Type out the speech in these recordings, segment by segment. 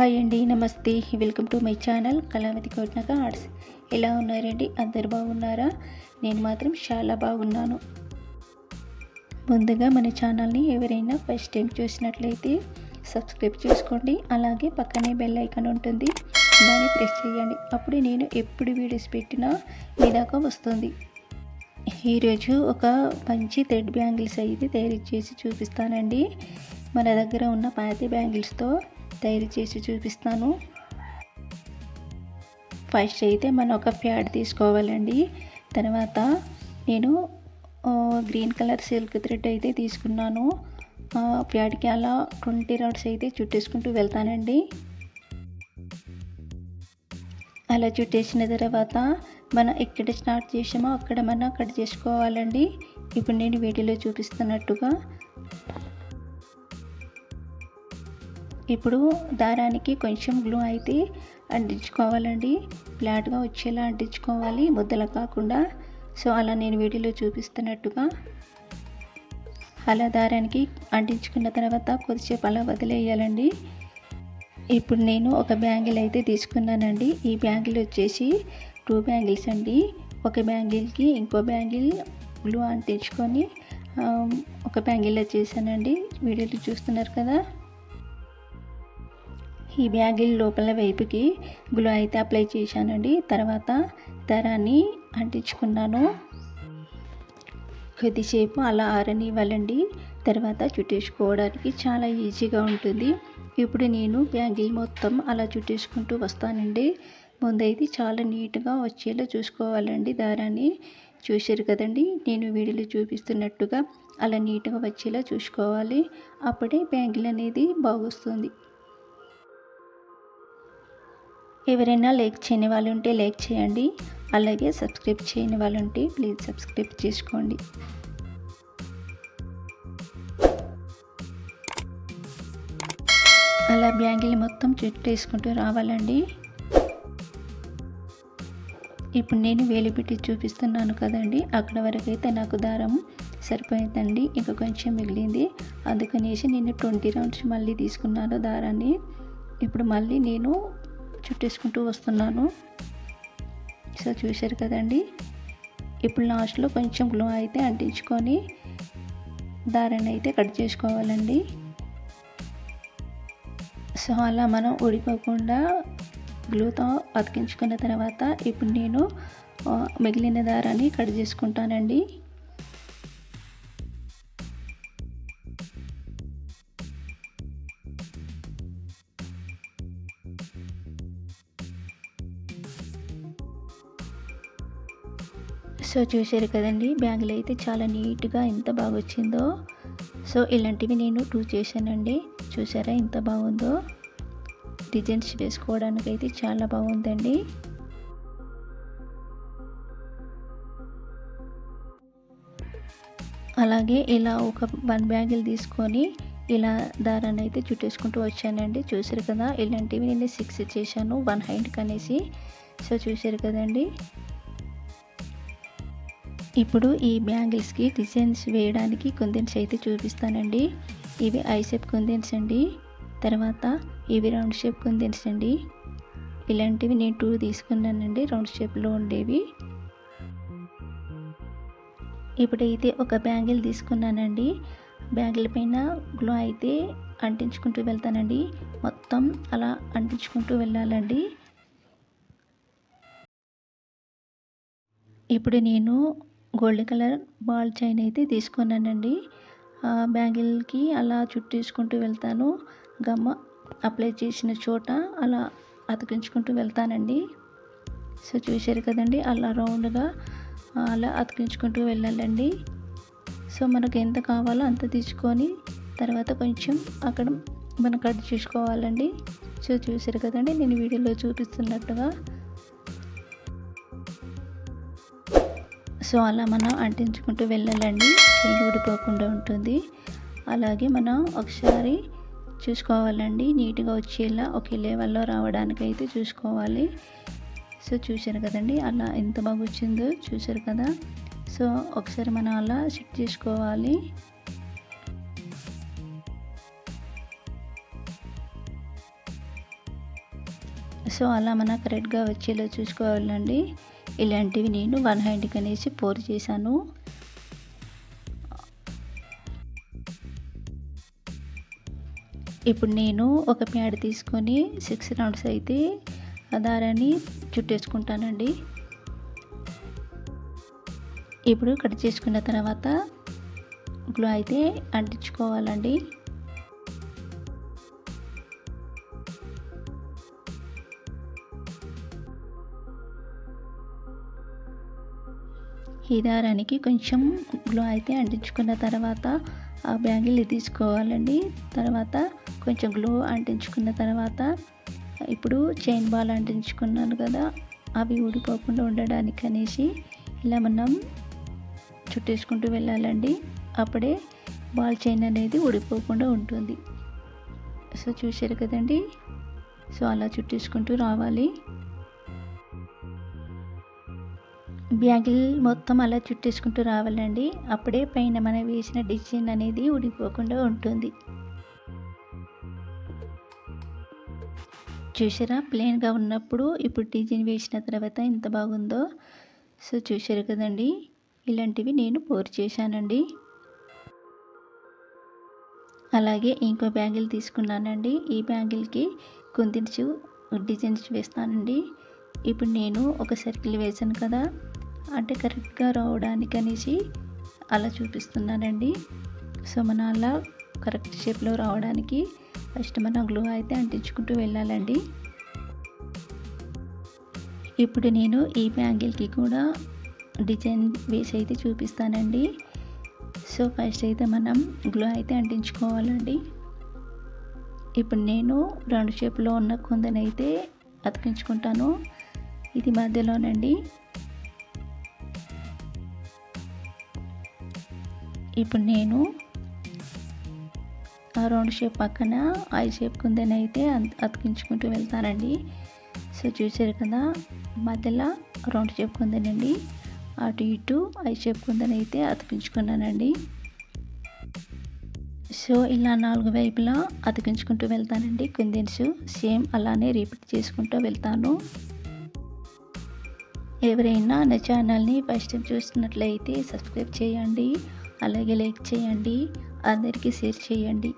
Hi అండి నమస్తే. Welcome to my channel Kalavathi Kotnaka arts. ఎలా ఉన్నారండి? అందరు బాగున్నారా? నేను మాత్రం చాలా బాగున్నాను. ముందుగా మన ఛానల్ని ఎవరైనా ఫస్ట్ టైం చూసినట్లయితే సబ్స్క్రైబ్ చేసుకోండి. అలాగే పక్కనే బెల్ ఐకాన్ ఉంటుంది. దాన్ని ప్రెస్ చేయండి. అప్పుడు నేను ఎప్పుడు వీడియోస్ పెట్టినా మీ దాకా వస్తుంది. ఈరోజు ఒక మంచి థ్రెడ్ బ్యాంగిల్స్ అయితే తయారు చేసి చూపిస్తానండి. మన దగ్గర ఉన్న పాతి బ్యాంగిల్స్తో తయారు చేసి చూపిస్తాను. ఫస్ట్ అయితే మనం ఒక ప్యాడ్ తీసుకోవాలండి. తర్వాత నేను గ్రీన్ కలర్ సిల్క్ థ్రెడ్ అయితే తీసుకున్నాను. ప్యాడ్కి అలా ట్వంటీ రౌండ్స్ అయితే చుట్టేసుకుంటూ వెళ్తానండి. అలా చుట్టేసిన తర్వాత మనం ఎక్కడ స్టార్ట్ చేసామో అక్కడ మనం కట్ చేసుకోవాలండి. ఇప్పుడు నేను వీడియోలో చూపిస్తున్నట్టుగా ఇప్పుడు దారానికి కొంచెం గ్లూ అయితే అంటించుకోవాలండి. ఫ్లాట్గా వచ్చేలా అంటించుకోవాలి. ముద్దలు కాకుండా. సో అలా నేను వీడియోలో చూపిస్తున్నట్టుగా. అలా దారానికి అంటించుకున్న తర్వాత కొద్దిసేపు అలా వదిలేయాలండి. ఇప్పుడు నేను ఒక బ్యాంగిల్ అయితే తీసుకున్నానండి. ఈ బ్యాంగిల్ వచ్చేసి టూ బ్యాంగిల్స్ అండి. ఒక బ్యాంగిల్కి ఇంకో బ్యాంగిల్ గ్లూ అంటించుకొని ఒక బ్యాంగిల్లో చేశానండి. వీడియోలు చూస్తున్నారు కదా. ఈ బ్యాగిల్ లోపల వైపుకి గ్లో అయితే అప్లై చేశానండి. తర్వాత దారాన్ని అంటించుకున్నాను. కొద్దిసేపు అలా ఆరనివ్వాలండి. తర్వాత చుట్టేసుకోవడానికి చాలా ఈజీగా ఉంటుంది. ఇప్పుడు నేను బ్యాంగిల్ మొత్తం అలా చుట్టేసుకుంటూ వస్తానండి. ముందైతే చాలా నీట్గా వచ్చేలా చూసుకోవాలండి దారాన్ని చూశారు కదండి నేను వీడియోలో చూపిస్తున్నట్టుగా అలా నీట్గా వచ్చేలా చూసుకోవాలి. అప్పుడే బ్యాంగిల్ అనేది బాగొస్తుంది. ఎవరైనా లైక్ చేయని వాళ్ళు ఉంటే లైక్ చేయండి. అలాగే సబ్స్క్రైబ్ చేయని వాళ్ళు ఉంటే ప్లీజ్ సబ్స్క్రైబ్ చేసుకోండి. అలా బ్యాంగిల్ మొత్తం చుట్టేసుకుంటూ రావాలండి. ఇప్పుడు నేను వేలు పెట్టి చూపిస్తున్నాను కదండి. అక్కడ వరకైతే నాకు దారం సరిపోయిందండి. ఇంకా కొంచెం మిగిలింది. అందుకనేసి నేను ట్వంటీ రౌండ్స్ మళ్ళీ తీసుకున్నాను దారాన్ని. ఇప్పుడు మళ్ళీ నేను చుట్టేసుకుంటూ వస్తున్నాను. సో చూశారు కదండి. ఇప్పుడు లాస్ట్లో కొంచెం గ్లో అయితే అంటించుకొని దారాన్ని అయితే కట్ చేసుకోవాలండి. సో అలా మనం ఉడిపోకుండా గ్లూతో అతికించుకున్న తర్వాత ఇప్పుడు నేను మిగిలిన దారాన్ని కట్ చేసుకుంటానండి. సో చూశారు కదండి బ్యాగులు అయితే చాలా నీట్గా ఎంత బాగా వచ్చిందో సో ఇలాంటివి నేను టూ చేశానండి. చూసారా ఎంత బాగుందో. డిజైన్స్ వేసుకోవడానికి అయితే చాలా బాగుందండి. అలాగే ఇలా ఒక వన్ బ్యాగులు తీసుకొని ఇలా దారాన్ని అయితే చుట్టేసుకుంటూ వచ్చానండి. చూసారు కదా ఇలాంటివి నేను సిక్స్ చేశాను వన్ హైండ్కి అనేసి సో చూసారు కదండి. ఇప్పుడు ఈ బ్యాంగిల్స్కి డిజైన్స్ వేయడానికి కుందన్స్ అయితే చూపిస్తానండి. ఇవి ఐ షేప్ కుందన్స్ అండి. తర్వాత ఇవి రౌండ్ షేప్ కుందన్స్ అండి. ఇలాంటివి నేను టూ తీసుకున్నానండి రౌండ్ షేప్లో ఉండేవి. ఇప్పుడైతే ఒక బ్యాంగిల్ తీసుకున్నానండి. బ్యాంగిల్ పైన గ్లో అయితే అంటించుకుంటూ వెళ్తానండి. మొత్తం అలా అంటించుకుంటూ వెళ్ళాలండి. ఇప్పుడు నేను గోల్డ్ కలర్ బాల్ చైన్ అయితే తీసుకున్నానండి. బ్యాంగిల్కి అలా చుట్టేసుకుంటూ వెళ్తాను. గమ్మ అప్లై చేసిన చోట అలా అతికించుకుంటూ వెళ్తానండి. సో చూశారు కదండి అలా రౌండ్గా అలా అతికించుకుంటూ వెళ్ళాలండి. సో మనకు ఎంత కావాలో అంత తీసుకొని తర్వాత కొంచెం అక్కడ మనం కట్ చేసుకోవాలండి. సో చూశారు కదండి నేను వీడియోలో చూపిస్తున్నట్టుగా సో అలా మనం అంటించుకుంటూ వెళ్ళాలండి. చెయ్యి ఊడిపోకుండా ఉంటుంది. అలాగే మనం ఒకసారి చూసుకోవాలండి. నీట్గా వచ్చేలా ఒకే లెవెల్లో రావడానికి అయితే చూసుకోవాలి. సో చూశారు కదండి అలా ఎంత బాగా వచ్చిందో చూశారు కదా. సో ఒకసారి మనం అలా సెట్ చేసుకోవాలి. సో అలా మన కరెక్ట్గా వచ్చేలా చూసుకోవాలండి. ఇలాంటివి నేను వన్ హ్యాండ్కి అనేసి పోర్ చేశాను. ఇప్పుడు నేను ఒక ప్యాడ్ తీసుకొని సిక్స్ రౌండ్స్ అయితే ఆ దారాన్ని చుట్టేసుకుంటానండి. ఇప్పుడు కట్ చేసుకున్న తర్వాత గ్లో అయితే అంటించుకోవాలండి. ఈ దారానికి కొంచెం గ్లో అయితే అంటించుకున్న తర్వాత ఆ బ్యాంగిల్ తీసుకోవాలండి. తర్వాత కొంచెం గ్లో అంటించుకున్న తర్వాత ఇప్పుడు చైన్ బాల్ అంటించుకున్నాను కదా అవి ఊడిపోకుండా ఉండడానికి అనేసి ఇలా మనం చుట్టేసుకుంటూ వెళ్ళాలండి. అప్పుడే బాల్ చైన్ అనేది ఊడిపోకుండా ఉంటుంది. సో చూశారు కదండి? సో అలా చుట్టేసుకుంటూ రావాలి. బ్యాగిల్ మొత్తం అలా చుట్టేసుకుంటూ రావాలండి. అప్పుడే పైన మనం వేసిన డిజైన్ అనేది ఉడిపోకుండా ఉంటుంది. చూసారా? ప్లెయిన్గా ఉన్నప్పుడు ఇప్పుడు డిజైన్ వేసిన తర్వాత ఎంత బాగుందో. సో చూసారు కదండి. ఇలాంటివి నేను పోర్ చేశానండి. అలాగే ఇంకో బ్యాంగిల్ తీసుకున్నానండి. ఈ బ్యాంగిల్కి కుందించు డిజైన్స్ వేస్తానండి. ఇప్పుడు నేను ఒక సర్కిల్ వేశాను కదా. అంటే కరెక్ట్గా రావడానికి అనేసి అలా చూపిస్తున్నానండి సో మనం అలా కరెక్ట్ షేప్లో రావడానికి ఫస్ట్ మనం గ్లూ అయితే అంటించుకుంటూ వెళ్ళాలండి. ఇప్పుడు నేను ఈ బ్యాంగిల్కి కూడా డిజైన్ వేసి అయితే చూపిస్తానండి. సో ఫస్ట్ అయితే మనం గ్లూ అయితే అంటించుకోవాలండి. ఇప్పుడు నేను రెండు షేప్లో ఉన్న కుందనైతే అతికించుకుంటాను. ఇది మధ్యలోనండి. ఇప్పుడు నేను ఆ రౌండ్ షేప్ పక్కన ఐ షేప్ కుందని అయితే అతికించుకుంటూ వెళ్తానండి. సో చూసారు కదా మధ్యలో రౌండ్ షేప్ కుందనండి. అటు ఇటు ఐ షేప్ కిందనైతే అతికించుకున్నానండి. సో ఇలా నాలుగు వైపులా అతికించుకుంటూ వెళ్తానండి కుందెన్స్. సేమ్ అలానే రిపీట్ చేసుకుంటూ వెళ్తాను. ఎవరైనా నా ఛానల్ని ఫస్ట్ టైం చూస్తున్నట్లయితే సబ్స్క్రైబ్ చేయండి. అలాగే లైక్ చేయండి అందరికీ షేర్ చేయండి.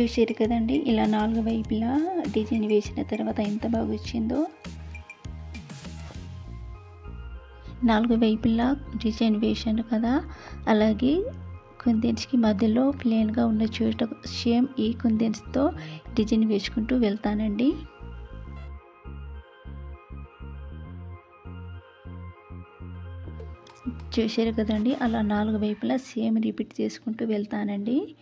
చూసారు కదండి. ఇలా నాలుగు వైపులా డిజైన్ వేసిన తర్వాత ఎంత బాగా వచ్చిందో. నాలుగు వైపులా డిజైన్ వేసాను కదా. అలాగే కుందేన్స్కి మధ్యలో ప్లేన్గా ఉన్న చోట సేమ్ ఈ కుందేన్స్తో డిజైన్ వేసుకుంటూ వెళ్తానండి. చూసారు కదండి. అలా నాలుగు వైపులా సేమ్ రిపీట్ చేసుకుంటూ వెళ్తానండి.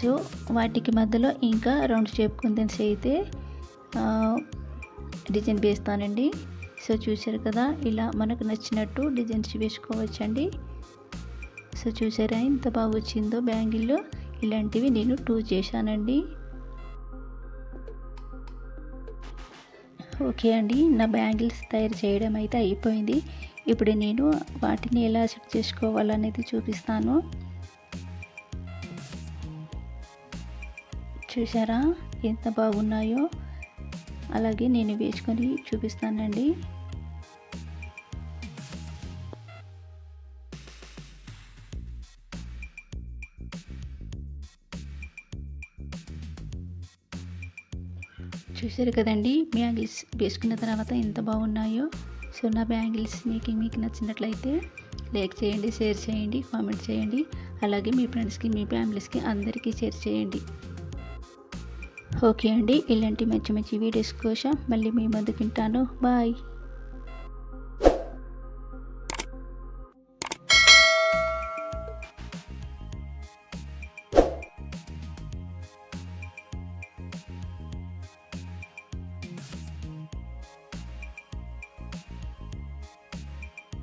సో వాటికి మధ్యలో ఇంకా రౌండ్ షేప్ కుందన్స్ అయితే డిజైన్ వేస్తానండి. సో చూసారు కదా ఇలా మనకు నచ్చినట్టు డిజైన్స్ వేసుకోవచ్చండి. సో చూసారా ఎంత బాగా వచ్చిందో బ్యాంగిల్లో. ఇలాంటివి నేను టూ చేశానండి. ఓకే అండి నా బ్యాంగిల్స్ తయారు చేయడం అయితే అయిపోయింది. ఇప్పుడు నేను వాటిని ఎలా సెట్ చేసుకోవాలనేది చూపిస్తాను. చూసారా ఎంత బాగున్నాయో? అలాగే నేను వేసుకొని చూపిస్తానండి. చూసారు కదండి బ్యాంగిల్స్ వేసుకున్న తర్వాత ఎంత బాగున్నాయో? సో నా బ్యాంగిల్స్ మీకు మీకు నచ్చినట్లయితే లైక్ చేయండి షేర్ చేయండి కామెంట్ చేయండి. అలాగే మీ ఫ్రెండ్స్కి మీ ఫ్యామిలీస్కి అందరికీ షేర్ చేయండి. ఓకే అండి ఇలాంటి మంచి మంచి వీడియోస్ కోసం మళ్ళీ మీ ముందుకుంటాను బాయ్.